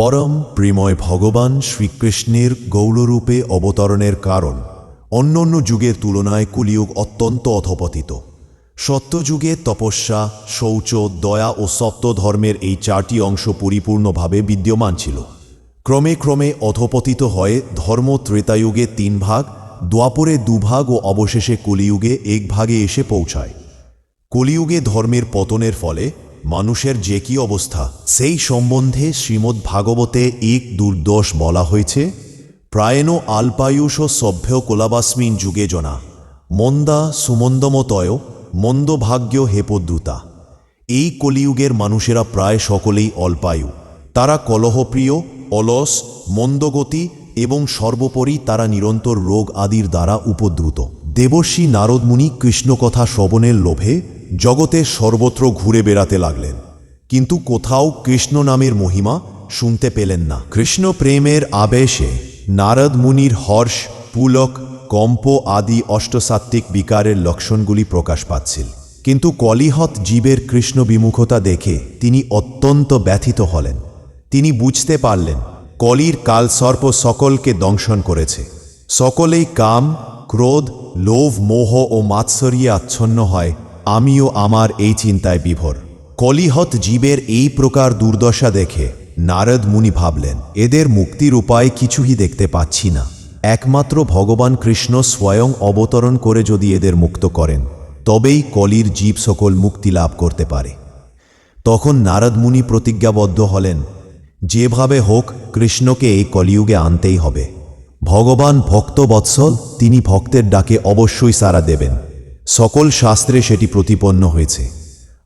পরম প্রেময় ভগবান শ্রীকৃষ্ণের গৌররূপে অবতরণের কারণ অন্য অন্য যুগের তুলনায় কলিযুগ অত্যন্ত অধপতিত। সত্যযুগে তপস্যা, শৌচ, দয়া ও সত্য ধর্মের এই চারটি অংশ পরিপূর্ণভাবে বিদ্যমান ছিল। ক্রমে ক্রমে অধপতিত হয়ে ধর্ম ত্রেতাযুগে তিন ভাগ, দ্বাপরে দুভাগ ও অবশেষে কলিযুগে এক ভাগে এসে পৌঁছায়। কলিযুগে ধর্মের পতনের ফলে মানুষের যে কি অবস্থা? সেই সম্বন্ধে শ্রীমদ্ ভাগবতে এক দুর্দশ বলা হয়েছে, প্রায়ণ আল্পায়ুষ সভ্য কোলাবাসমিন যুগে জনা, মন্দা সুমন্দমতয়, মন্দভাগ্য হেপদ্রুতা এই কলিযুগের মানুষেরা প্রায় সকলেই অল্পায়ু। তারা কলহপ্রিয়, অলস, মন্দগতি এবং সর্বোপরি তারা নিরন্তর রোগ আদির দ্বারা উপদ্রুত। দেবর্ষী নারদমুনি কৃষ্ণকথা শ্রবণের লোভে জগতে সর্বত্র ঘুরে বেড়াতে লাগলেন। কিন্তু কোথাও কৃষ্ণ নামের মহিমা শুনতে পেলেন না। কৃষ্ণ প্রেমের আবেশে নারদ মুনির হর্ষ, পুলক, কম্প আদি অষ্টসাত্ত্বিক বিকারের লক্ষণগুলি প্রকাশ পাচ্ছিল। কিন্তু কলিহত জীবের কৃষ্ণ বিমুখতা দেখে তিনি অত্যন্ত ব্যথিত হলেন। তিনি বুঝতে পারলেন, কলির কালসর্প সকলকে দংশন করেছে। সকলেই কাম, ক্রোধ, লোভ, মোহ ও মাৎসরিয়ে আচ্ছন্ন হয় আমিও আমার এই চিন্তায় বিভোর। কলিহত জীবের এই প্রকার দুর্দশা দেখে নারদ মুনি ভাবলেন, এদের মুক্তির উপায় কিছুই দেখতে পাচ্ছি না। একমাত্র ভগবান কৃষ্ণ স্বয়ং অবতরণ করে যদি এদের মুক্ত করেন, তবেই কলির জীব সকল মুক্তি লাভ করতে পারে। তখন নারদ মুনি প্রতিজ্ঞাবদ্ধ হলেন, যেভাবে হোক কৃষ্ণকে এই কলিযুগে আনতেই হবে। ভগবান ভক্ত বৎসল তিনি ভক্তের ডাকে অবশ্যই সাড়া দেবেন। সকল শাস্ত্রে সেটি প্রতিপন্ন হয়েছে।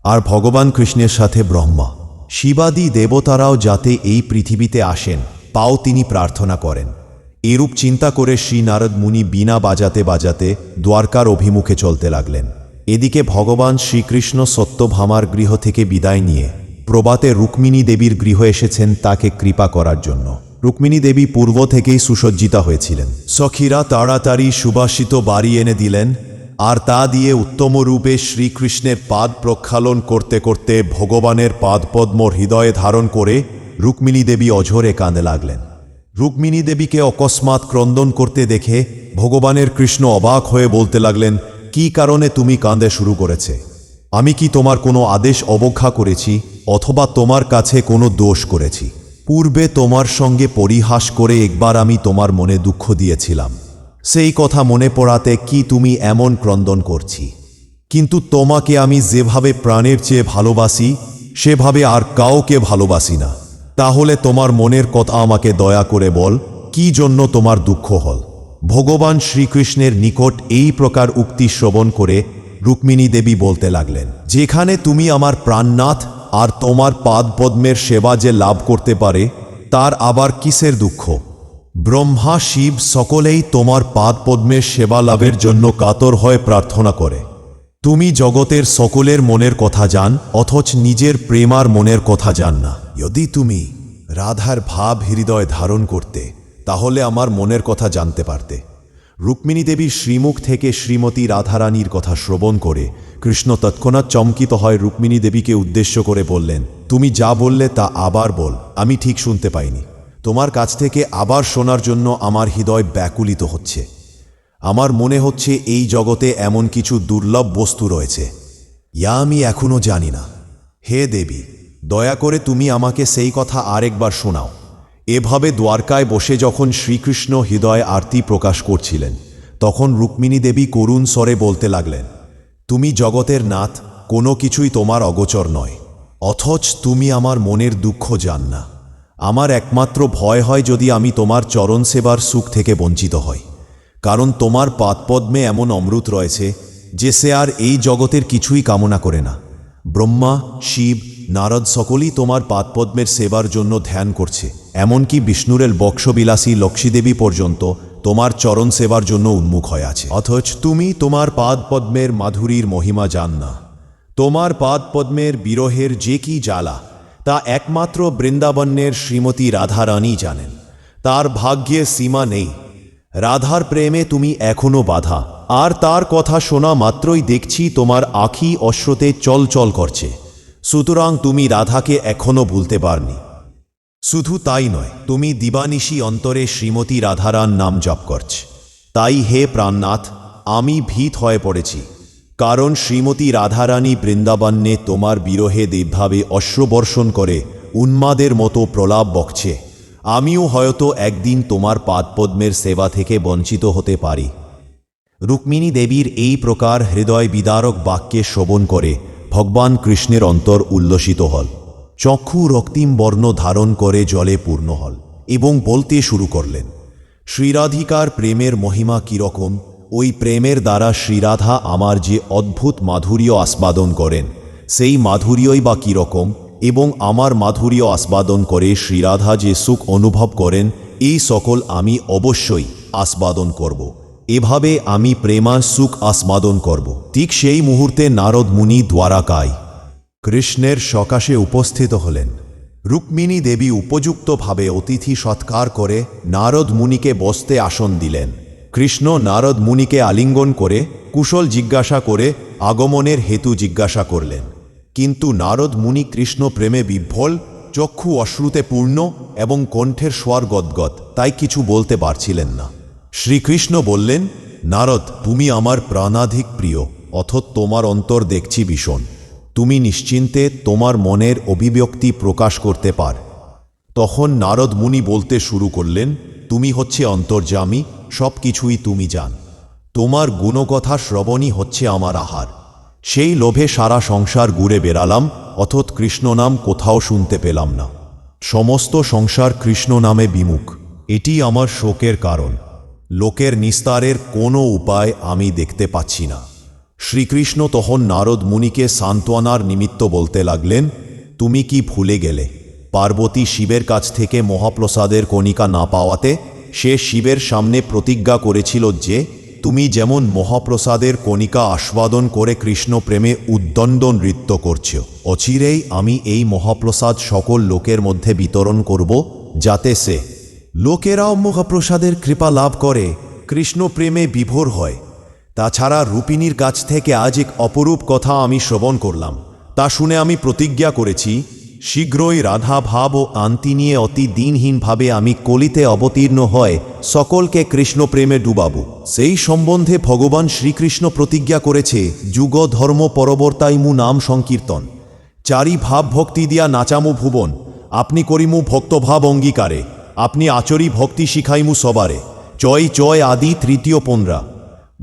আর ভগবান কৃষ্ণের সাথে ব্রহ্মা, শিবাদি দেবতারাও যাতে এই পৃথিবীতে আসেন পাও তিনি প্রার্থনা করেন। এরূপ চিন্তা করে শ্রী নারদ মুনি বিনা বাজাতে বাজাতে দ্বারকার অভিমুখে চলতে লাগলেন। এদিকে ভগবান শ্রীকৃষ্ণ সত্যভামার গৃহ থেকে বিদায় নিয়ে প্রবাতে রুক্মিণী দেবীর গৃহ এসেছেন তাকে কৃপা করার জন্য। রুক্মিণী দেবী পূর্ব থেকেই সুসজ্জিতা হয়েছিলেন। সখীরা তাড়াতাড়ি সুবাসিত বাড়ি এনে দিলেন আর তা দিয়ে উত্তম রূপে শ্রীকৃষ্ণের পাদ প্রক্ষালন করতে করতে ভগবানের পাদপদ্ম হৃদয়ে ধারণ করে রুক্মিণী দেবী অঝরে কাঁদে লাগলেন। রুক্মিণী দেবীকে অকস্মাৎ ক্রন্দন করতে দেখে ভগবানের কৃষ্ণ অবাক হয়ে বলতে লাগলেন, কি কারণে তুমি কাঁদে শুরু করেছে? আমি কি তোমার কোনো আদেশ অবজ্ঞা করেছি অথবা তোমার কাছে কোনো দোষ করেছি? পূর্বে তোমার সঙ্গে পরিহাস করে একবার আমি তোমার মনে দুঃখ দিয়েছিলাম। সেই কথা মনে পড়াতে কি তুমি এমন ক্রন্দন করছি? কিন্তু তোমাকে আমি যেভাবে প্রাণের চেয়ে ভালোবাসি, সেভাবে আর কাউকে ভালোবাসি না। তাহলে তোমার মনের কথা আমাকে দয়া করে বল, কি জন্য তোমার দুঃখ হল? ভগবান শ্রীকৃষ্ণের নিকট এই প্রকার উক্তি শ্রবণ করে রুক্মিণী দেবী বলতে লাগলেন, যেখানে তুমি আমার প্রাণনাথ আর তোমার পাদপদ্মের সেবা যে লাভ করতে পারে, তার আবার কিসের দুঃখ? ব্রহ্মা শিব সকলেই তোমার পাদপদ্মের সেবা লাভের জন্য কাতর হয়ে প্রার্থনা করে। তুমি জগতের সকলের মনের কথা জান, অথচ নিজের প্রেমার মনের কথা জান না। যদি তুমি রাধার ভাব হৃদয় ধারণ করতে, তাহলে আমার মনের কথা জানতে পারতে। রুক্মিণী দেবীর শ্রীমুখ থেকে শ্রীমতী রাধারানীর কথা শ্রবণ করে কৃষ্ণ তৎক্ষণাৎ চমকিত হয় রুক্মিণী দেবীকে উদ্দেশ্য করে বললেন, তুমি যা বললে তা আবার বল, আমি ঠিক শুনতে পাইনি। তোমার কাছ থেকে আবার শোনার জন্য আমার হৃদয় ব্যাকুলিত হচ্ছে। আমার মনে হচ্ছে এই জগতে এমন কিছু দুর্লভ বস্তু রয়েছে। ইয়া আমি এখনও জানি না। হে দেবী, দয়া করে তুমি আমাকে সেই কথা আরেকবার শোনাও। এভাবে দ্বারকায় বসে যখন শ্রীকৃষ্ণ হৃদয় আরতি প্রকাশ করছিলেন, তখন রুক্মিণী দেবী করুণ স্বরে বলতে লাগলেন, তুমি জগতের নাথ, কোনো কিছুই তোমার অগোচর নয়। অথচ তুমি আমার মনের দুঃখ জান না। আমার একমাত্র ভয় হয় যদি আমি তোমার চরণ সেবার সুখ থেকে বঞ্চিত হই, কারণ তোমার পাদপদ্মে এমন অমৃত রয়েছে যে সে আর এই জগতের কিছুই কামনা করে না। ব্রহ্মা, শিব, নারদ সকলেই তোমার পাদপদ্মের সেবার জন্য ধ্যান করছে, এমনকি বিষ্ণুরের বক্ষবিলাসী লক্ষ্মীদেবী পর্যন্ত তোমার চরণ সেবার জন্য উন্মুখ হয়ে আছে। অথচ তুমি তোমার পাদপদ্মের মাধুরীর মহিমা জান না। তোমার পাদপদ্মের বিরহের যে কি জ্বালা তা একমাত্র বৃন্দাবন্যের শ্রীমতী রাধারানী জানেন। তার ভাগ্যে সীমা নেই। রাধার প্রেমে তুমি এখনও বাধা। আর তার কথা শোনা মাত্রই দেখছি তোমার আখি অশ্রুতে চল চল করছে। সুতরাং তুমি রাধাকে এখনও ভুলতে পারনি। শুধু তাই নয়, তুমি দিবানিশি অন্তরে শ্রীমতী রাধারান নাম জপ করছ। তাই হে প্রাণনাথ, আমি ভীত হয়ে পড়েছি। কারণ শ্রীমতী রাধারানী বৃন্দাবন্যে তোমার বিরহে দেবভাবে অশ্রবর্ষণ করে উন্মাদের মতো প্রলাপ বকছে। আমিও হয়তো একদিন তোমার পাদপদ্মের সেবা থেকে বঞ্চিত হতে পারি। রুক্মিণী দেবীর এই প্রকার হৃদয় বিদারক বাক্যে শ্রবণ করে ভগবান কৃষ্ণের অন্তর উল্লসিত হল। চক্ষু রক্তিম বর্ণ ধারণ করে জলে পূর্ণ হল এবং বলতে শুরু করলেন, শ্রীরাধিকার প্রেমের মহিমা কীরকম ওই প্রেমের দ্বারা শ্রীরাধা আমার যে অদ্ভুত মাধুর্য আস্বাদন করেন, সেই মাধুর্যই বা কীরকম এবং আমার মাধুর্য আস্বাদন করে শ্রীরাধা যে সুখ অনুভব করেন, এই সকল আমি অবশ্যই আস্বাদন করব। এভাবে আমি প্রেমার সুখ আস্বাদন করব। ঠিক সেই মুহূর্তে নারদ মুনি দ্বারাকায় কৃষ্ণের সকাশে উপস্থিত হলেন। রুক্মিণী দেবী উপযুক্তভাবে অতিথি সৎকার করে নারদ মুনিকে বসতে আসন দিলেন। কৃষ্ণ নারদ মুনিকে আলিঙ্গন করে কুশল জিজ্ঞাসা করে আগমনের হেতু জিজ্ঞাসা করলেন। কিন্তু নারদ মুনি কৃষ্ণ প্রেমে বিভ্বল, চক্ষু অশ্রুতে পূর্ণ এবং কণ্ঠের স্বর গদগদ, তাই কিছু বলতে পারছিলেন না। শ্রীকৃষ্ণ বললেন, নারদ, তুমি আমার প্রাণাধিক প্রিয়, অথচ তোমার অন্তর দেখছি ভীষণ। তুমি নিশ্চিন্তে তোমার মনের অভিব্যক্তি প্রকাশ করতে পার। তখন নারদ মুনি বলতে শুরু করলেন, তুমি হচ্ছে অন্তর্যামী সব কিছুই তুমি জান। তোমার গুণকথা শ্রবণই হচ্ছে আমার আহার। সেই লোভে সারা সংসার ঘুরে বেড়ালাম অথচ কৃষ্ণ নাম কোথাও শুনতে পেলাম না। সমস্ত সংসার কৃষ্ণ নামে বিমুখ, এটি আমার শোকের কারণ। লোকের নিস্তারের কোনো উপায় আমি দেখতে পাচ্ছি না। শ্রীকৃষ্ণ তখন নারদ মুনিকে সান্ত্বনার নিমিত্ত বলতে লাগলেন, তুমি কি ভুলে গেলে? পার্বতী শিবের কাছ থেকে মহাপ্রসাদের কণিকা না পাওয়াতে সে শিবের সামনে প্রতিজ্ঞা করেছিল যে, তুমি যেমন মহাপ্রসাদের কণিকা আস্বাদন করে কৃষ্ণ প্রেমে উদ্দণ্ড নৃত্য করছ, অচিরেই আমি এই মহাপ্রসাদ সকল লোকের মধ্যে বিতরণ করব, যাতে সে লোকেরাও মহাপ্রসাদের কৃপা লাভ করে কৃষ্ণ প্রেমে বিভোর হয়। তাছাড়া রূপিণীর কাছ থেকে আজ এক অপরূপ কথা আমি শ্রবণ করলাম। তা শুনে আমি প্রতিজ্ঞা করেছি শীঘ্রই রাধা ভাব ও আন্তি নিয়ে অতি দিনহীনভাবে আমি কলিতে অবতীর্ণ হয়, সকলকে কৃষ্ণ প্রেমে ডুবাবো। সেই সম্বন্ধে ভগবান শ্রীকৃষ্ণ প্রতিজ্ঞা করেছে, যুগ ধর্ম পরবর্তাইমু নাম সংকীর্তন। চারি ভাব ভক্তি দিয়া নাচামু ভুবন, আপনি করিমু ভক্তভাব অঙ্গীকারে, আপনি আচরি ভক্তি শিখাইমু সবারে। চয় চয় আদি তৃতীয় পনরা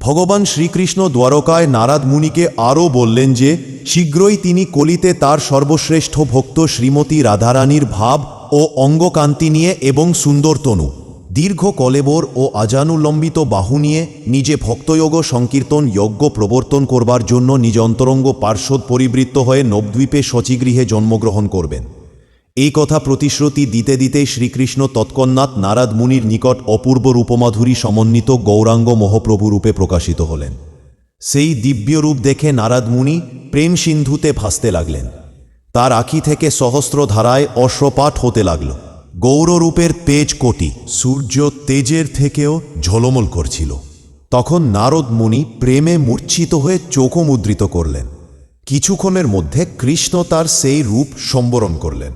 ভগবান শ্রীকৃষ্ণ দ্বারকায় নারাদ মুনিকে আরও বললেন যে, শীঘ্রই তিনি কলিতে তার সর্বশ্রেষ্ঠ ভক্ত শ্রীমতী রাধারানীর ভাব ও অঙ্গকান্তি নিয়ে এবং সুন্দরতনু, দীর্ঘ কলেবর ও আজানুলম্বিত বাহু নিয়ে নিজে ভক্তয়োগ সংকীর্তন যজ্ঞ প্রবর্তন করবার জন্য নিজ অন্তরঙ্গ পার্শ্বদ পরিবৃত্ত হয়ে নবদ্বীপে শচীগৃহে জন্মগ্রহণ করবেন। এই কথা প্রতিশ্রুতি দিতে দিতে শ্রীকৃষ্ণ তৎকন্নাথ নারাদ মুনির নিকট অপূর্ব রূপমাধুরী সমন্বিত গৌরাঙ্গ মহাপ্রভু রূপে প্রকাশিত হলেন। সেই দিব্য রূপ দেখে নারাদ মুনি প্রেম সিন্ধুতে ভাসতে লাগলেন। তার আখি থেকে সহস্র ধারায় অশ্রপাঠ হতে লাগল। গৌররূপের তেজ কোটি সূর্য তেজের থেকেও ঝলমল করছিল। তখন নারদ মুনি প্রেমে মূর্ছিত হয়ে চোখও মুদ্রিত করলেন। কিছুক্ষণের মধ্যে কৃষ্ণ তার সেই রূপ সম্বরণ করলেন।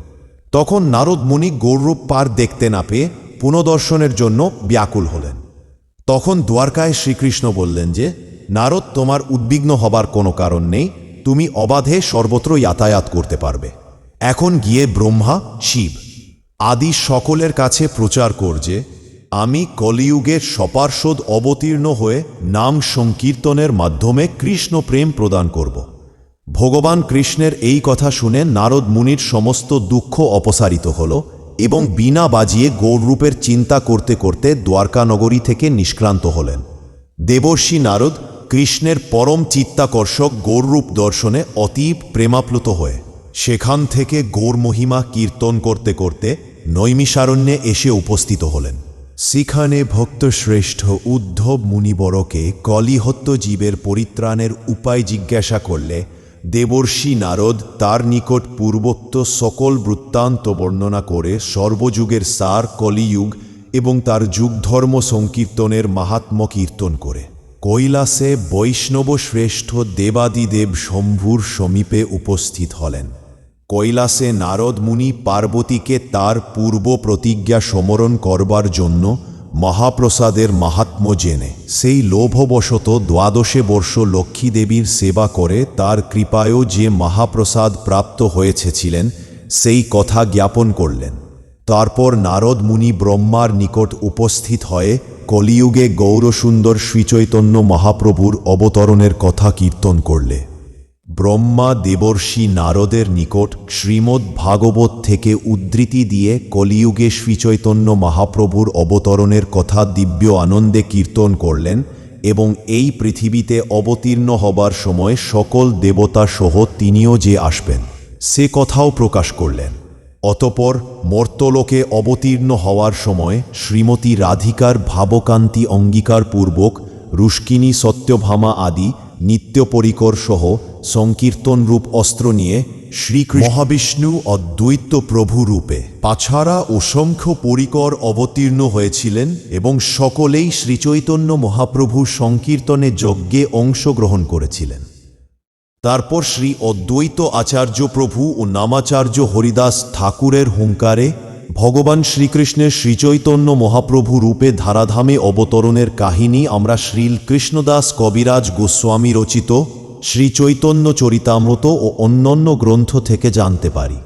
তখন নারদ মুনি গৌরূপ পার দেখতে না পেয়ে পুনদর্শনের জন্য ব্যাকুল হলেন। তখন দ্বারকায় শ্রীকৃষ্ণ বললেন যে, নারদ, তোমার উদ্বিগ্ন হবার কোনো কারণ নেই। তুমি অবাধে সর্বত্র যাতায়াত করতে পারবে। এখন গিয়ে ব্রহ্মা, শিব আদি সকলের কাছে প্রচার কর যে, আমি কলিযুগের সপার্ষদ অবতীর্ণ হয়ে নাম সংকীর্তনের মাধ্যমে কৃষ্ণ প্রেম প্রদান করব। ভগবান কৃষ্ণের এই কথা শুনে নারদ মুনির সমস্ত দুঃখ অপসারিত হল এবং বিনা বাজিয়ে গৌররূপের চিন্তা করতে করতে দ্বারকা নগরী থেকে নিষ্ক্রান্ত হলেন। দেবর্ষি নারদ কৃষ্ণের পরম চিত্তাকর্ষক গৌররূপ দর্শনে অতীব প্রেমাপ্লুত হয়ে সেখান থেকে গৌর মহিমা কীর্তন করতে করতে নৈমিষারণ্যে এসে উপস্থিত হলেন। সেখানে ভক্তশ্রেষ্ঠ উদ্ধব মুনিবরকে কলিহত্য জীবের পরিত্রাণের উপায় জিজ্ঞাসা করলে দেবর্ষি নারদ তার নিকট পূর্বোক্ত সকল বৃত্তান্ত বর্ণনা করে সর্বযুগের সার, কলিযুগ এবং তার যুগধর্ম সংকীর্তনের মাহাত্ম কীর্তন করে। কৈলাসে বৈষ্ণব শ্রেষ্ঠ দেবাদিদেব শম্ভুর সমীপে উপস্থিত হলেন। কৈলাসে নারদ মুনি পার্বতীকে তার পূর্ব প্রতিজ্ঞা সমরণ করবার জন্য মহাপ্রসাদের মাহাত্ম্য জেনে, সেই লোভবশত দ্বাদশে বর্ষ লক্ষ্মী দেবীর সেবা করে তার কৃপায়ও যে মহাপ্রসাদ প্রাপ্ত হয়েছেছিলেন, সেই কথা জ্ঞাপন করলেন। তারপর নারদ মুনি ব্রহ্মার নিকট উপস্থিত হয়ে কলিযুগে গৌরসুন্দর শ্রীচৈতন্য মহাপ্রভুর অবতরণের কথা কীর্তন করলে। ব্রহ্মা দেবর্ষি নারদের নিকট শ্রীমদ্ ভাগবত থেকে উদ্ধৃতি দিয়ে কলিযুগে শ্রীচৈতন্য মহাপ্রভুর অবতরণের কথা দিব্য আনন্দে কীর্তন করলেন এবং এই পৃথিবীতে অবতীর্ণ হবার সময় সকল দেবতা সহ তিনিও যে আসবেন, সে কথাও প্রকাশ করলেন। অতপর মর্তলোকে অবতীর্ণ হওয়ার সময় শ্রীমতী রাধিকার ভাবকান্তি অঙ্গীকারপূর্বক রুষ্কিনী সত্যভামা আদি নিত্যপরিকর সহ সংকীর্তন রূপ অস্ত্র নিয়ে শ্রীকৃষ্ণ মহাবিষ্ণু অদ্বৈত প্রভু রূপে পাছাড়া অসংখ্য পরিকর অবতীর্ণ হয়েছিলেন এবং সকলেই শ্রীচৈতন্য মহাপ্রভুর সংকীর্তনে যজ্ঞে অংশগ্রহণ করেছিলেন। তারপর শ্রী অদ্বৈত আচার্য প্রভু ও নামাচার্য হরিদাস ঠাকুরের হুঙ্কারে ভগবান শ্রীকৃষ্ণের শ্রীচৈতন্য মহাপ্রভু রূপে ধারাধামে অবতরণের কাহিনী আমরা শ্রীল কৃষ্ণদাস কবিরাজ গোস্বামী রচিত, শ্রীচৈতন্য চরিতামৃত ও অন্যান্য গ্রন্থ থেকে জানতে পারি।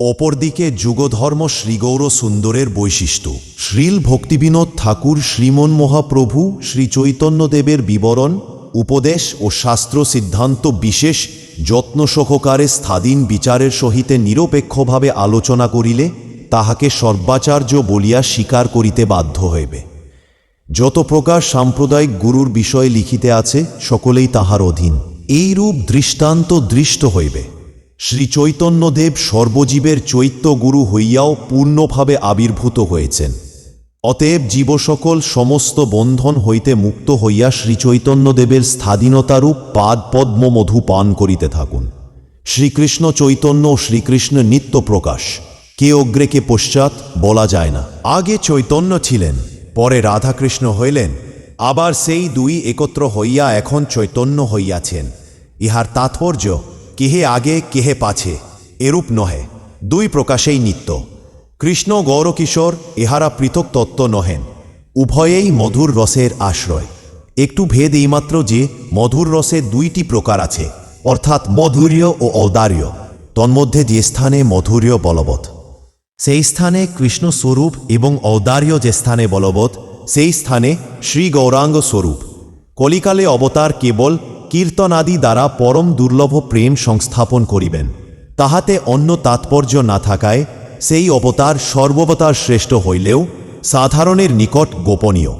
অপরদিকে যুগধর্ম শ্রীগৌর সুন্দরের বৈশিষ্ট্য। শ্রীল ভক্তিবিনোদ ঠাকুর শ্রীমন মহাপ্রভু শ্রীচৈতন্যদেবের বিবরণ, উপদেশ ও শাস্ত্র সিদ্ধান্ত বিশেষ যত্ন সহকারে স্থাধীন বিচারের সহিতে নিরপেক্ষভাবে আলোচনা করিলে তাহাকে সর্বাচার্য বলিয়া স্বীকার করিতে বাধ্য হইবে। যত প্রকার সাম্প্রদায়িক গুরুর বিষয়ে লিখিতে আছে, সকলেই তাহার অধীন। এইরূপ দৃষ্টান্ত দৃষ্ট হইবে। শ্রী চৈতন্যদেব সর্বজীবের চৈত্য গুরু হইয়াও পূর্ণভাবে আবির্ভূত হয়েছেন। অতএব জীবসকল সমস্ত বন্ধন হইতে মুক্ত হইয়া শ্রীচৈতন্যদেবের স্বাধীনতারূপ পাদ পদ্ম মধু পান করিতে থাকুন। শ্রীকৃষ্ণ চৈতন্য ও শ্রীকৃষ্ণ নিত্য প্রকাশ। কে অগ্রে কে পশ্চাৎ বলা যায় না। আগে চৈতন্য ছিলেন, পরে রাধাকৃষ্ণ হইলেন, আবার সেই দুই একত্র হইয়া এখন চৈতন্য হইয়াছেন। ইহার তাৎপর্য, কেহে আগে, কেহে পাছে, এরূপ নহে, দুই প্রকাশেই নিত্য। কৃষ্ণ গৌরকিশোর ইহারা পৃথক তত্ত্ব নহেন, উভয়েই মধুর রসের আশ্রয়। একটু ভেদ এইমাত্র যে, মধুর রসে দুইটি প্রকার আছে, অর্থাৎ মধুর্য ও ঔদার্য তন্মধ্যে যে স্থানে মধুর্য বলবৎ। সেই স্থানে কৃষ্ণ স্বরূপ এবং ঔদার্য যে স্থানে বলবৎ, সেই স্থানে শ্রী গৌরাঙ্গ স্বরূপ। কলিকালে অবতার কেবল কীর্তনাদি দ্বারা পরম দুর্লভ প্রেম সংস্থাপন করিবেন। তাহাতে অন্য তাৎপর্য না থাকায় সেই অবতার সর্ববতার শ্রেষ্ঠ হইলেও সাধারণের নিকট গোপনীয়।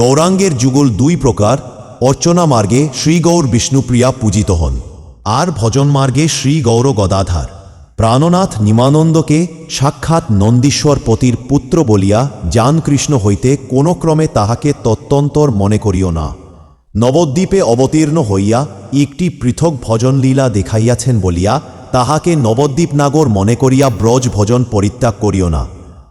গৌরাঙ্গের যুগল দুই প্রকার, অর্চনা মার্গে শ্রীগৌর বিষ্ণুপ্রিয়া পূজিত হন, আর ভজন মার্গে শ্রী গৌর গদাধার। প্রাণনাথ নিমানন্দকে সাক্ষাৎ নন্দীশ্বর পতির পুত্র বলিয়া যান কৃষ্ণ হইতে কোনো ক্রমে তাহাকে তত্ত্বন্তর মনে করিও না। নবদ্বীপে অবতীর্ণ হইয়া একটি পৃথক ভজন লীলা দেখাইয়াছেন বলিয়া তাহাকে নবদ্বীপ নাগর মনে করিয়া ব্রজ ভজন পরিত্যাগ করিও না।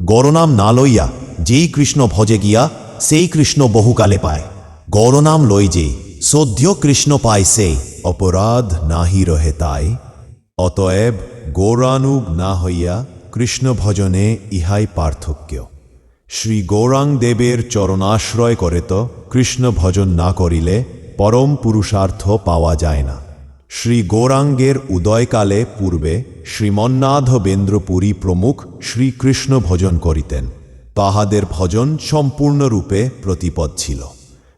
গরনাম না লইয়া যেই কৃষ্ণ ভজে গিয়া সেই কৃষ্ণ বহুকালে পায়। গৌরনাম লই যে সদ্য কৃষ্ণ পায় সেই অপরাধ নাহি রহে তাই। অতএব গৌরানুগ না হইয়া কৃষ্ণ ভজনে ইহাই পার্থক্য। শ্রী গৌরাং দেবের চরণাশ্রয় করে তো কৃষ্ণ ভজন না করিলে পরম পুরুষার্থ পাওয়া যায় না। শ্রী গৌরাঙ্গের উদয়কালে পূর্বে শ্রীমন্নাথ বেন্দ্রপুরী প্রমুখ শ্রীকৃষ্ণ ভজন করিতেন। তাহাদের ভজন সম্পূর্ণরূপে প্রতিপদ ছিল।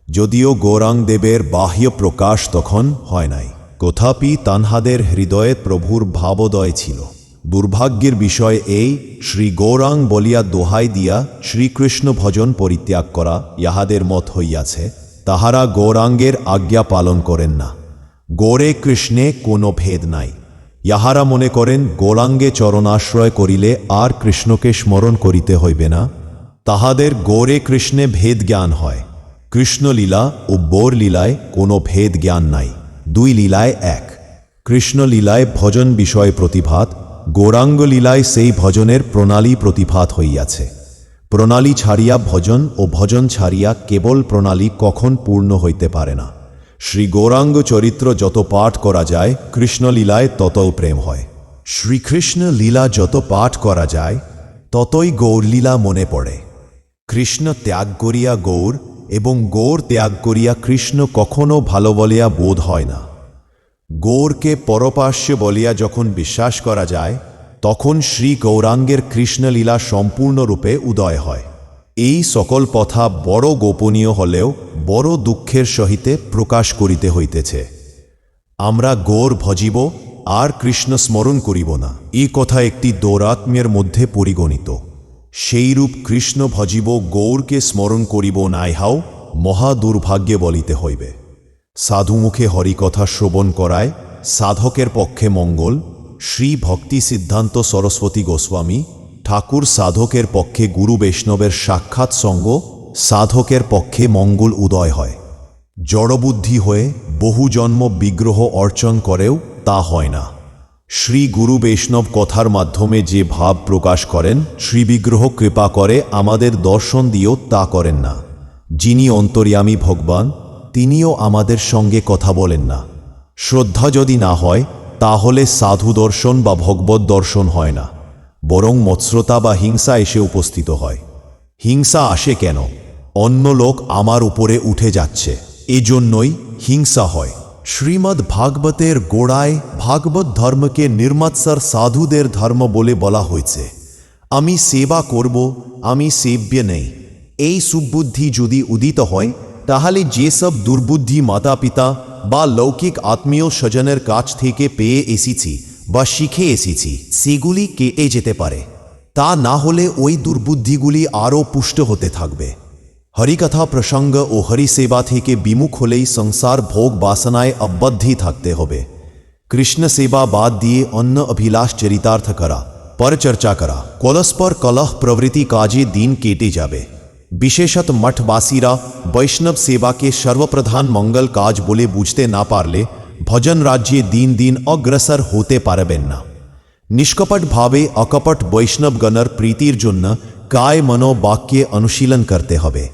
যদিও গৌরাংদেবের বাহ্য প্রকাশ তখন হয় নাই। তথাপি তানহাদের হৃদয়ে প্রভুর ভাবোদয় ছিল। দুর্ভাগ্যের বিষয় এই, শ্রী গৌরাং বলিয়া দোহাই দিয়া শ্রীকৃষ্ণ ভজন পরিত্যাগ করা ইহাদের মত হইয়াছে, তাহারা গৌরাঙ্গের আজ্ঞা পালন করেন না। গৌরে কৃষ্ণে কোনো ভেদ নাই। ইহারা মনে করেন, গৌরাঙ্গে চরণাশ্রয় করিলে আর কৃষ্ণকে স্মরণ করিতে হইবে না। তাহাদের গৌরে কৃষ্ণে ভেদ জ্ঞান হয়। কৃষ্ণলীলা ও বোর লীলায় কোনো ভেদ জ্ঞান নাই। দুই লীলায় এক। কৃষ্ণলীলায় ভজন বিষয় প্রতিভাত, গৌরাঙ্গ লীলায় সেই ভজনের প্রণালী প্রতিভাত হইয়াছে। প্রণালী ছাড়িয়া ভজন ও ভজন ছাড়িয়া কেবল প্রণালী কখন পূর্ণ হইতে পারে না। শ্রী গৌরাঙ্গ চরিত্র যত পাঠ করা যায় কৃষ্ণলীলায় ততও প্রেম হয়। শ্রীকৃষ্ণ লীলা যত পাঠ করা যায়, ততই গৌরলীলা মনে পড়ে। কৃষ্ণ ত্যাগ করিয়া গৌর এবং গৌর ত্যাগ করিয়া কৃষ্ণ কখনো ভালো বলিয়া বোধ হয় না। গৌরকে পরপাস্য বলিয়া যখন বিশ্বাস করা যায়, তখন শ্রী গৌরাঙ্গের কৃষ্ণলীলা সম্পূর্ণরূপে উদয় হয়। এই সকল কথা বড় গোপনীয় হলেও বড় দুঃখের সহিতে প্রকাশ করিতে হইতেছে। আমরা গৌর ভজিব, আর কৃষ্ণ স্মরণ করিব না। এই কথা একটি দৌরাত্ম্যের মধ্যে পরিগণিত। সেইরূপ কৃষ্ণ ভজিব, গৌরকে স্মরণ করিব না ইহাও মহা দুর্ভাগ্যে বলিতে হইবে। সাধুমুখে হরিকথা শ্রবণ করায় সাধকের পক্ষে মঙ্গল, শ্রী ভক্তি সিদ্ধান্ত সরস্বতী গোস্বামী, ঠাকুর সাধকের পক্ষে গুরু বৈষ্ণবের সাক্ষাৎ সঙ্গ, সাধকের পক্ষে মঙ্গল উদয় হয়। জড়বুদ্ধি হয়ে বহু জন্ম বিগ্রহ অর্চন করেও তা হয় না। শ্রী গুরু বৈষ্ণব কথার মাধ্যমে যে ভাব প্রকাশ করেন, শ্রী বিগ্রহ কৃপা করে আমাদের দর্শন দিয়েও তা করেন না। যিনি অন্তর্যামী ভগবান তিনিও আমাদের সঙ্গে কথা বলেন না। শ্রদ্ধা যদি না হয়, তাহলে সাধু দর্শন বা ভগবত দর্শন হয় না। বরং মৎস্রতা বা হিংসা এসে উপস্থিত হয়। হিংসা আসে কেন? অন্য লোক আমার উপরে উঠে যাচ্ছে। এজন্যই হিংসা হয়। শ্রীমদ্ ভাগবতের গোড়ায় ভাগবত ধর্মকে নির্মাৎসার সাধুদের ধর্ম বলে বলা হয়েছে। আমি সেবা করব, আমি সেব্য নেই। এই সুবুদ্ধি যদি উদিত হয় তাহলে যেসব দুর্বুদ্ধি মাতা পিতা বা লৌকিক আত্মীয় স্বজনের কাছ থেকে পেয়ে এসেছি বা শিখে এসেছি, সেগুলি কেটে যেতে পারে? তা না হলে ওই দুর্বুদ্ধিগুলি আরও পুষ্ট হতে থাকবে। হরিকথা প্রসঙ্গ ও হরিসেবা থেকে বিমুখ হলেই সংসার ভোগ বাসনায় আবদ্ধি থাকতে হবে। কৃষ্ণ সেবা বাদ দিয়ে অন্য অভিলাষ চরিতার্থ করা, পরচর্চা করা, কলস্পর কলহ প্রভৃতি কাজে দিন কেটে যাবে। বিশেষত মঠবাসীরা বৈষ্ণব সেবাকে সর্বপ্রধান মঙ্গল কাজ বলে বুঝতে না পারলে ভজন রাজ্যে দিন দিন অগ্রসর হতে পারবেন না। নিষ্কপটভাবে অকপট বৈষ্ণবগণের প্রীতির জন্য কায় মনো বাক্যে অনুশীলন করতে হবে।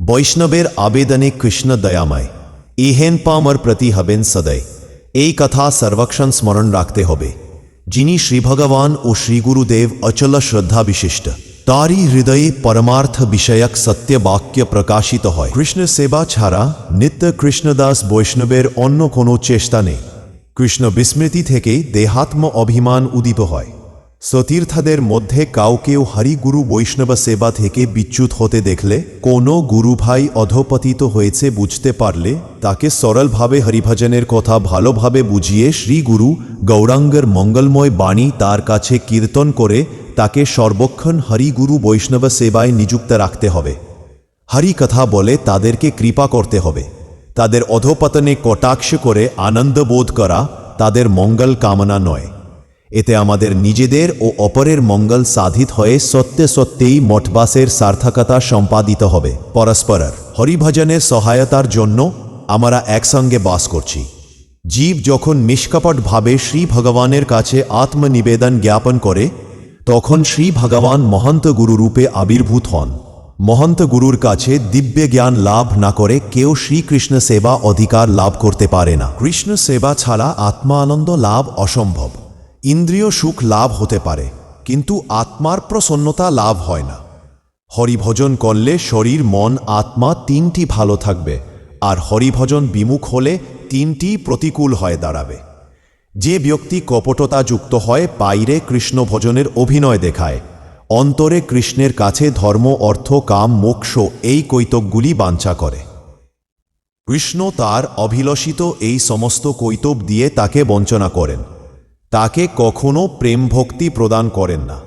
বৈষ্ণবের আবেদনে কৃষ্ণ দয়াময়, ইহেন পামর প্রতি হবেন সদয়। এই কথা সর্বক্ষণ স্মরণ রাখতে হবে। যিনি শ্রীভগবান ও শ্রীগুরুদেব অচল শ্রদ্ধা বিশিষ্ট তারই হৃদয়ে পরমার্থ বিষয়ক সত্য বাক্য প্রকাশিত হয়। কৃষ্ণ সেবা ছাড়া নিত্য কৃষ্ণদাস বৈষ্ণবের অন্য কোনো চেষ্টা নেই। কৃষ্ণ বিস্মৃতি থেকে দেহাত্ম অভিমান উদিত হয়। সতীর্থাদের মধ্যে কাউকেও হরিগুরু বৈষ্ণব সেবা থেকে বিচ্যুত হতে দেখলে কোনো গুরুভাই অধপতিত হয়েছে বুঝতে পারলে তাকে সরলভাবে হরিভজনের কথা ভালোভাবে বুঝিয়ে শ্রীগুরু গৌরাঙ্গের মঙ্গলময় বাণী তার কাছে কীর্তন করে তাকে সর্বক্ষণ হরিগুরু বৈষ্ণব সেবায় নিযুক্ত রাখতে হবে। হরি কথা বলে তাদেরকে কৃপা করতে হবে। তাদের অধপতনে কটাক্ষ করে আনন্দ বোধ করা তাদের মঙ্গল কামনা নয়। এতে আমাদের নিজেদের ও অপরের মঙ্গল সাধিত হয়ে সত্যে সত্যেই মঠবাসের সার্থকতা সম্পাদিত হবে। পরস্পরের হরিভজনের সহায়তার জন্য আমরা একসঙ্গে বাস করছি। জীব যখন নিষ্কপটভাবে শ্রী ভগবানের কাছে আত্মনিবেদন জ্ঞাপন করে তখন শ্রী ভগবান মহন্ত গুরুরূপে আবির্ভূত হন। মহন্ত গুরুর কাছে দিব্য জ্ঞান লাভ না করে কেউ শ্রীকৃষ্ণ সেবা অধিকার লাভ করতে পারে না। কৃষ্ণ সেবা ছাড়া আত্মা আনন্দ লাভ অসম্ভব। ইন্দ্রিয় সুখ লাভ হতে পারে, কিন্তু আত্মার প্রসন্নতা লাভ হয় না। হরিভজন করলে শরীর, মন, আত্মা তিনটি ভালো থাকবে, আর হরিভজন বিমুখ হলে তিনটি প্রতিকূল হয়ে দাঁড়াবে। যে ব্যক্তি কপটতা যুক্ত হয়, বাইরে কৃষ্ণ ভজনের অভিনয় দেখায়। অন্তরে কৃষ্ণের কাছে ধর্ম, অর্থ, কাম, মোক্ষ এই কৈতকগুলি বাঞ্ছা করে। কৃষ্ণ তার অভিলষিত এই সমস্ত কৈতব দিয়ে তাকে বঞ্চনা করেন। তাকে কখনও প্রেম ভক্তি প্রদান করেন না।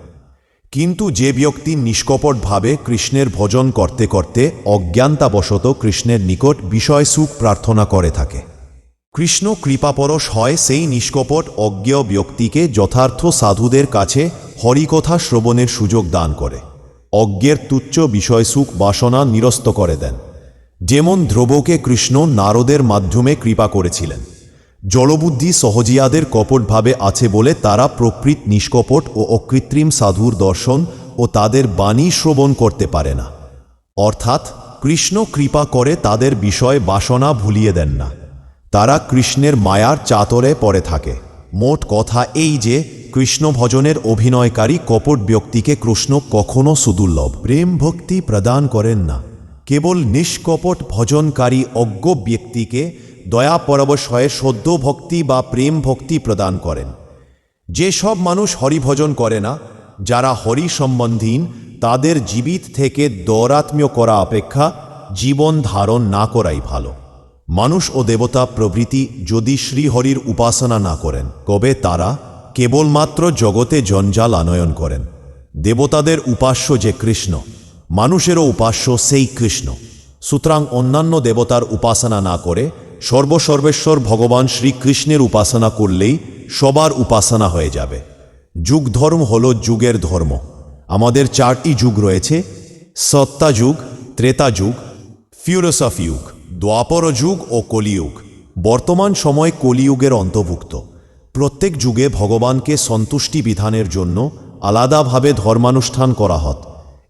কিন্তু যে ব্যক্তি নিষ্কপটভাবে কৃষ্ণের ভজন করতে করতে অজ্ঞানতাবশত কৃষ্ণের নিকট বিষয় সুখ প্রার্থনা করে থাকে। কৃষ্ণ কৃপাপরশ হয় সেই নিষ্কপট অজ্ঞ ব্যক্তিকে যথার্থ সাধুদের কাছে হরিকথা শ্রবণের সুযোগ দান করে। অজ্ঞের তুচ্ছ বিষয়সুখ বাসনা নিরস্ত করে দেন। যেমন ধ্রুবকে কৃষ্ণ নারদের মাধ্যমে কৃপা করেছিলেন। জলবুদ্ধি সহজিয়াদের কপটভাবে আছে বলে তারা প্রকৃত নিষ্কপট ও অকৃত্রিম সাধুর দর্শন ও তাদের বাণী শ্রবণ করতে পারে না। অর্থাৎ কৃষ্ণ কৃপা করে তাদের বিষয় বাসনা ভুলিয়ে দেন না। তারা কৃষ্ণের মায়ার চাতরে পড়ে থাকে। মোট কথা এই যে কৃষ্ণ ভজনের অভিনয়কারী কপট ব্যক্তিকে কৃষ্ণ কখনো সুদুর্লভ। প্রেম ভক্তি প্রদান করেন না। কেবল নিষ্কপট ভজনকারী অজ্ঞ ব্যক্তিকে দয়া পরবশ হয়ে সদ্য ভক্তি বা প্রেম ভক্তি প্রদান করেন। যেসব মানুষ হরিভজন করে না, যারা হরি সম্বন্ধীন, তাদের জীবিত থেকে দৌরাত্ম্য করা অপেক্ষা জীবন ধারণ না করাই ভালো। মানুষ ও দেবতা প্রভৃতি যদি শ্রীহরির উপাসনা না করেন কবে তারা কেবলমাত্র জগতে জঞ্জাল আনয়ন করেন। দেবতাদের উপাস্য যে কৃষ্ণ, মানুষেরও উপাস্য সেই কৃষ্ণ। সুতরাং অন্যান্য দেবতার উপাসনা না করে সর্বসর্বেশ্বর ভগবান শ্রীকৃষ্ণের উপাসনা করলেই সবার উপাসনা হয়ে যাবে। যুগ ধর্ম হল যুগের ধর্ম। আমাদের চারটি যুগ রয়েছে, সত্তা যুগ, ত্রেতা যুগ, ফিউরসফ যুগ। দ্বাপর যুগ ও কলিযুগ। বর্তমান সময় কলিযুগের অন্তর্ভুক্ত। প্রত্যেক যুগে ভগবানকে সন্তুষ্টি বিধানের জন্য আলাদাভাবে ধর্মানুষ্ঠান করা হত।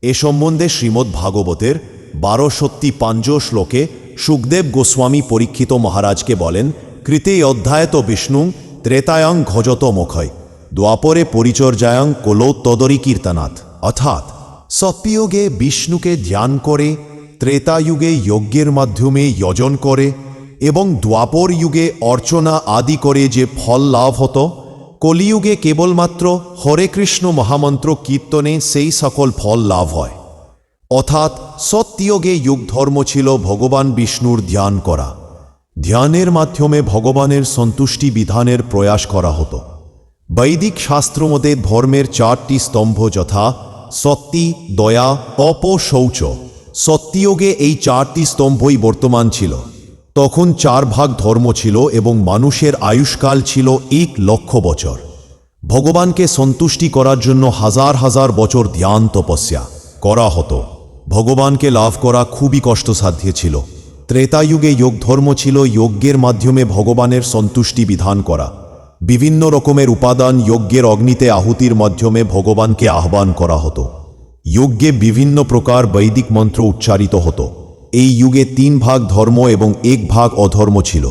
এ সম্বন্ধে শ্রীমদ্ ভাগবতের বারো সত্যি পাঞ্জ শ্লোকে সুখদেব গোস্বামী পরীক্ষিত মহারাজকে বলেন, কৃতে অধ্যায়ত বিষ্ণু ত্রেতায়ং ঘজত মুখয়, দ্বাপরে পরিচর্যায়ং কোলো তদরি কীর্তনাথ অর্থাৎ সত্যিয়োগে বিষ্ণুকে ধ্যান করে ত্রেতাযুগে যজ্ঞের মাধ্যমে যজন করে এবং দ্বাপর যুগে অর্চনা আদি করে যে ফল লাভ হতো, কলিযুগে কেবলমাত্র হরে কৃষ্ণ মহামন্ত্র কীর্তনে সেই সকল ফল লাভ হয়। অর্থাৎ সত্যিয়োগে যুগ ধর্ম ছিল ভগবান বিষ্ণুর ধ্যান করা। ধ্যানের মাধ্যমে ভগবানের সন্তুষ্টি বিধানের প্রয়াস করা হতো। বৈদিক শাস্ত্রমতে ধর্মের চারটি স্তম্ভ যথা সত্যি, দয়া তপ শৌচ সত্যিয়োগে এই চারটি স্তম্ভই বর্তমান ছিল। তখন চার ভাগ ধর্ম ছিল এবং মানুষের আয়ুষ্কাল ছিল এক লক্ষ বছর। ভগবানকে সন্তুষ্টি করার জন্য হাজার হাজার বছর ধ্যান তপস্যা করা হতো। ভগবানকে লাভ করা খুবই কষ্টসাধ্য ছিল। ত্রেতাযুগে যোগ ধর্ম ছিল যজ্ঞের মাধ্যমে ভগবানের সন্তুষ্টি বিধান করা। বিভিন্ন রকমের উপাদান যজ্ঞের অগ্নিতে আহুতির মাধ্যমে ভগবানকে আহ্বান করা হতো। যজ্ঞে বিভিন্ন প্রকার বৈদিক মন্ত্র উচ্চারিত হতো। এই যুগে তিন ভাগ ধর্ম এবং এক ভাগ অধর্ম ছিল।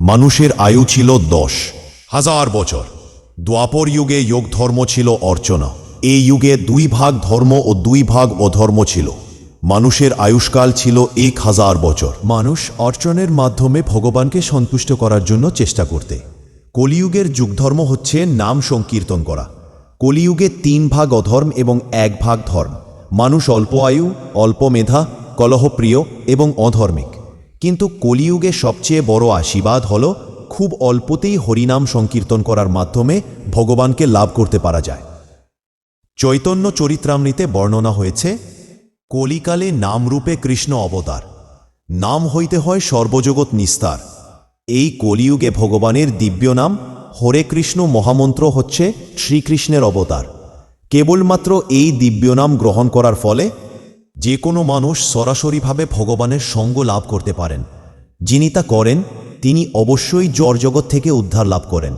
মানুষের আয়ু ছিল দশ হাজার বছর। দ্বাপর যুগে যোগ ধর্ম ছিল অর্চনা। এই যুগে দুই ভাগ ধর্ম ও দুই ভাগ অধর্ম ছিল। মানুষের আয়ুষ্কাল ছিল এক হাজার বছর। মানুষ অর্চনের মাধ্যমে ভগবানকে সন্তুষ্ট করার জন্য চেষ্টা করতে। কলিযুগের যুগধর্ম হচ্ছে নাম সংকীর্তন করা। কলিযুগে তিন ভাগ অধর্ম এবং এক ভাগ ধর্ম। মানুষ অল্প আয়ু, অল্প মেধা, কলহপ্রিয় এবং অধর্মিক। কিন্তু কলিযুগে সবচেয়ে বড় আশীর্বাদ হল খুব অল্পতেই হরিনাম সংকীর্তন করার মাধ্যমে ভগবানকে লাভ করতে পারা যায়। চৈতন্য চরিত্রামৃতে বর্ণনা হয়েছে, কলিকালে নামরূপে কৃষ্ণ অবতার। নাম হইতে হয় সর্বজগৎ নিস্তার। এই কলিযুগে ভগবানের দিব্য নাম হরে কৃষ্ণ মহামন্ত্র হচ্ছে শ্রীকৃষ্ণের অবতার। কেবলমাত্র এই দিব্য নাম গ্রহণ করার ফলে যে কোনো মানুষ সরাসরিভাবে ভগবানের সঙ্গ লাভ করতে পারেন। যিনি তা করেন, তিনি অবশ্যই জড় জগৎ থেকে উদ্ধার লাভ করেন।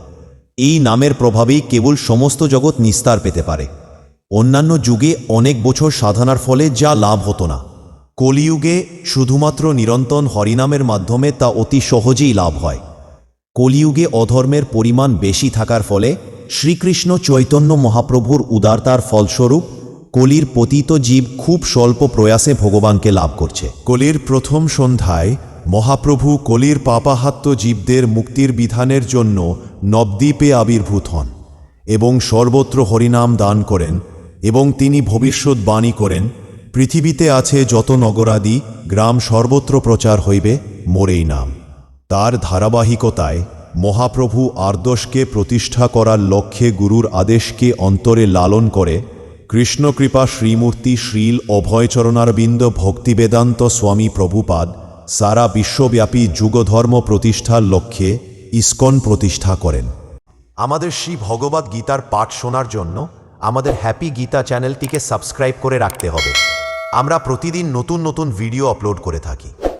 এই নামের প্রভাবেই কেবল সমস্ত জগৎ নিস্তার পেতে পারে। অন্যান্য যুগে অনেক বছর সাধনার ফলে যা লাভ হতো না। কলিযুগে শুধুমাত্র নিরন্তন হরিনামের মাধ্যমে তা অতি সহজেই লাভ হয়। কলিযুগে অধর্মের পরিমাণ বেশি থাকার ফলে শ্রীকৃষ্ণ চৈতন্য মহাপ্রভুর উদারতার ফলস্বরূপ কলির পতিত জীব খুব স্বল্প প্রয়াসে ভগবানকে লাভ করছে। কলির প্রথম সন্ধ্যায় মহাপ্রভু কলির পাপাহাত্য জীবদের মুক্তির বিধানের জন্য নবদ্বীপে আবির্ভূত হন এবং সর্বত্র হরিনাম দান করেন এবং তিনি ভবিষ্যৎবাণী করেন, পৃথিবীতে আছে যত নগরাদি, গ্রাম সর্বত্র প্রচার হইবে, মোরেই নাম। তার ধারাবাহিকতায় মহাপ্রভু আর্দশকে প্রতিষ্ঠা করার লক্ষ্যে গুরুর আদেশকে অন্তরে লালন করে কৃষ্ণকৃপা শ্রীমূর্তি শ্রীল অভয়চরণারবিন্দ ভক্তিবেদান্ত স্বামী প্রভুপাদ সারা বিশ্বব্যাপী যুগধর্ম প্রতিষ্ঠার লক্ষ্যে ইস্কন প্রতিষ্ঠা করেন। আমাদের শ্রী ভগবত গীতার পাঠ শোনার জন্য আমাদের হ্যাপি গীতা চ্যানেলটিকে সাবস্ক্রাইব করে রাখতে হবে। আমরা প্রতিদিন নতুন নতুন ভিডিও আপলোড করে থাকি।